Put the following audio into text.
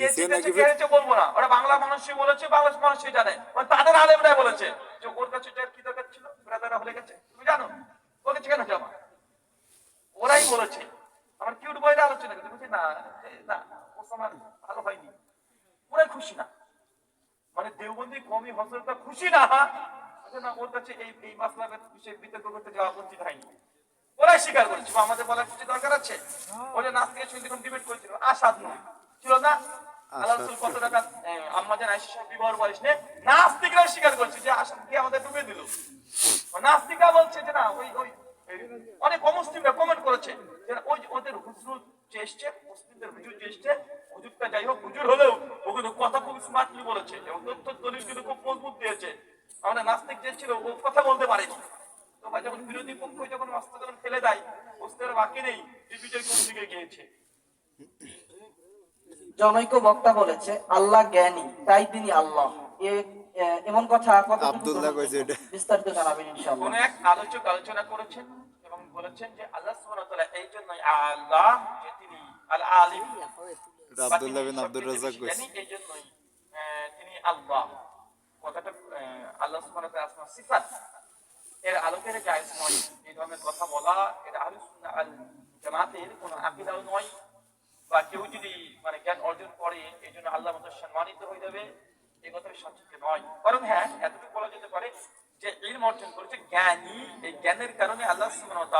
কে জিতেছে কে হেরেছে বলব না। ওরা বাংলা মানুষই বলেছে বাংলাদেশ মানুষই জানে। মানে তাদের আলেমরাই বলেছে যে ওর কাছে কি দরকার ছিল? ব্রাদাররা ভুলে গেছে। তুমি জানো? ওর কাছে কেন জমা? ওরাই বলেছে। আমার কিউট বইটা আলোচনা করছে। বলছি না না ওসামার ভালো হয়নি। ওরাই খুশি না। মানে দেওবন্দি কমি হজরতটা খুশি না। আচ্ছা না ওর কাছে এই এই মাসলার বিষয়ে বিতর্ক করতে যাওয়া উচিত হয়নি। ওরাই স্বীকার করেছে। আমাদের বলার কিছু দরকার আছে? ওই যে নাস্তিকের সঙ্গে যখন ডিবেট করেছিল। আসাদ নয়। ছিল না? আল্লাহ রাসূল কত টাকা আম্মাজান আয়েশা সাহেব বিবাহ বয়স নাস্তিকরা স্বীকার করছে যে আসাদ কি আমাদের ডুবে দিল। নাস্তিকা বলছে যে না ওই ওই অনেক অমুসলিমরা কমেন্ট করেছে যে ওই ওদের হুজুর যে এসছে মুসলিমদের হুজুর যে এসছে হুজুরটা যাই হোক হুজুর হলেও ও কিন্তু কথা খুব স্মার্টলি বলেছে এবং তথ্য দলিল কিন্তু খুব মজবুত দিয়েছে। আমাদের নাস্তিক যে ছিল ও কথা বলতে পারেনি। তো ভাই যখন বিরোধী পক্ষ যখন অস্ত্র ফেলে দেয় আর বাকি নেই যে বিজয় কোন দিকে গিয়েছে? জনৈক বক্তা বলেছে আল্লাহ জ্ঞানী তাই তিনি আল্লাহ। এমন কথা আব্দুল্লাহ কইছে এটা। বিস্তারিত জানাবেন ইনশাআল্লাহ। কোন এক আলোচক আলোচনা করেছেন এবং বলেছেন যে আল্লাহ সুবহানাহু ওয়া তাআলা এই জন্যই আল্লাহ যে তিনি আল আলিম এটা আব্দুল্লাহ বিন আব্দুর রাজ্জাক কইছে। এই জন্যই তিনি আল্লাহ। কথাটা আল্লাহ সুবহানাহু ওয়া তাআলা সিফাত। এর জায়েজ নয়। এই ধরনের কথা বলা এটা আহলুস সুন্নাহ আল জামাতের কোনো আকীদাও নয়। বা কেউ যদি মানে জ্ঞান অর্জন করে, এই জন্য আল্লাহ মতো সম্মানিত হয়ে যাবে এই কথা সঠিক নয়। কারণ হ্যাঁ এতটুকু বলা যেতে পারে যে, ইলম অর্জন করেছে জ্ঞানী, এই জ্ঞানের কারণে আল্লাহ সুবহানাহু ওয়া